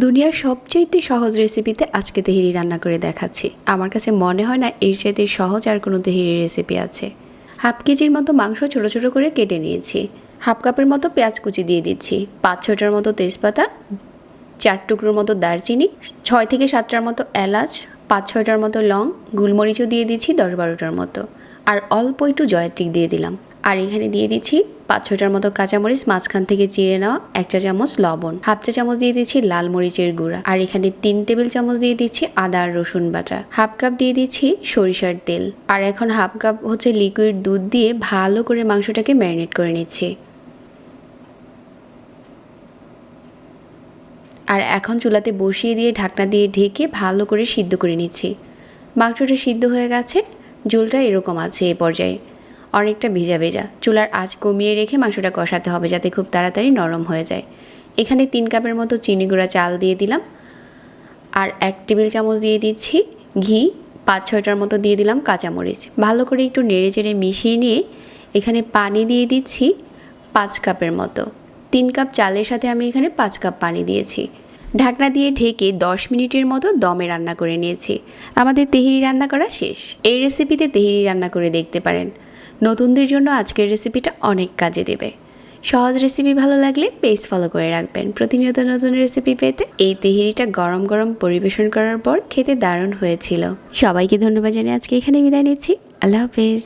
দুনিয়ার সবচাইতে সহজ রেসিপিতে আজকে তেহেরি রান্না করে দেখাচ্ছি। আমার কাছে মনে হয় না এর চাইতে সহজ আর কোনো তেহেরি রেসিপি আছে। হাফ কেজির মতো মাংস ছোট ছোট করে কেটে নিয়েছি। হাফ কাপের মতো পেঁয়াজ কুচি দিয়ে দিচ্ছি। পাঁচ ছটার মতো তেজপাতা, চার টুকরোর মতো দারচিনি, ছয় থেকে সাতটার মতো এলাচ, পাঁচ ছয়টার মতো লং, গুলমরিচও দিয়ে দিচ্ছি দশ বারোটার মতো। আর অল্প একটু জয়ত্রিক দিয়ে দিলাম। আর এখানে দিয়ে দিচ্ছি পাঁচ ছটার মতো কাঁচামরিচ, মাঝখান থেকে চিড়ে নেওয়া এক চা চামচ লবণ, হাফ চা চামচ দিয়ে দিচ্ছি লাল মরিচের গুঁড়া, আর এখানে তিন টেবিল চামচ দিয়ে দিচ্ছি আদা আর রসুন বাটা, হাফ কাপ দিয়ে দিচ্ছি সরিষার তেল, আর এখন হাফ কাপ হচ্ছে লিকুইড দুধ দিয়ে ভালো করে মাংসটাকে ম্যারিনেট করে নিচ্ছি। আর এখন চুলাতে বসিয়ে দিয়ে ঢাকনা দিয়ে ঢেকে ভালো করে সিদ্ধ করে নিচ্ছি। মাংসটা সিদ্ধ হয়ে গেছে, ঝোলটা এরকম আছে এ পর্যায়ে। অনেকটা ভেজা ভেজা। চুলার আঁচ কমিয়ে রেখে মাংসটা কষাতে হবে যাতে খুব তাড়াতাড়ি নরম হয়ে যায়। এখানে তিন কাপের মতো চিনি গুঁড়া চাল দিয়ে দিলাম। আর এক টেবিল চামচ দিয়ে দিচ্ছি ঘি। পাঁচ ছয়টার মতো দিয়ে দিলাম কাঁচামরিচ। ভালো করে একটু নেড়ে চেড়ে মিশিয়ে নিয়ে এখানে পানি দিয়ে দিচ্ছি পাঁচ কাপের মতো। তিন কাপ চালের সাথে আমি এখানে পাঁচ কাপ পানি দিয়েছি। ঢাকনা দিয়ে ঢেকে দশ মিনিটের মতো দমে রান্না করে নিয়েছি। আমাদের তেহিরি রান্না করা শেষ। এই রেসিপিতে তেহিরি রান্না করে দেখতে পারেন। নতুনদের জন্য আজকের রেসিপিটা অনেক কাজে দেবে। সহজ রেসিপি ভালো লাগলে পেজ ফলো করে রাখবেন। প্রতিনিয়ত নতুন রেসিপি পেতে এই তেহেরিটা গরম গরম পরিবেশন করার পর খেতে দারুণ হয়েছিল। সবাইকে ধন্যবাদ জানিয়ে আজকে এখানে বিদায় নিচ্ছি। আল্লাহ হাফেজ।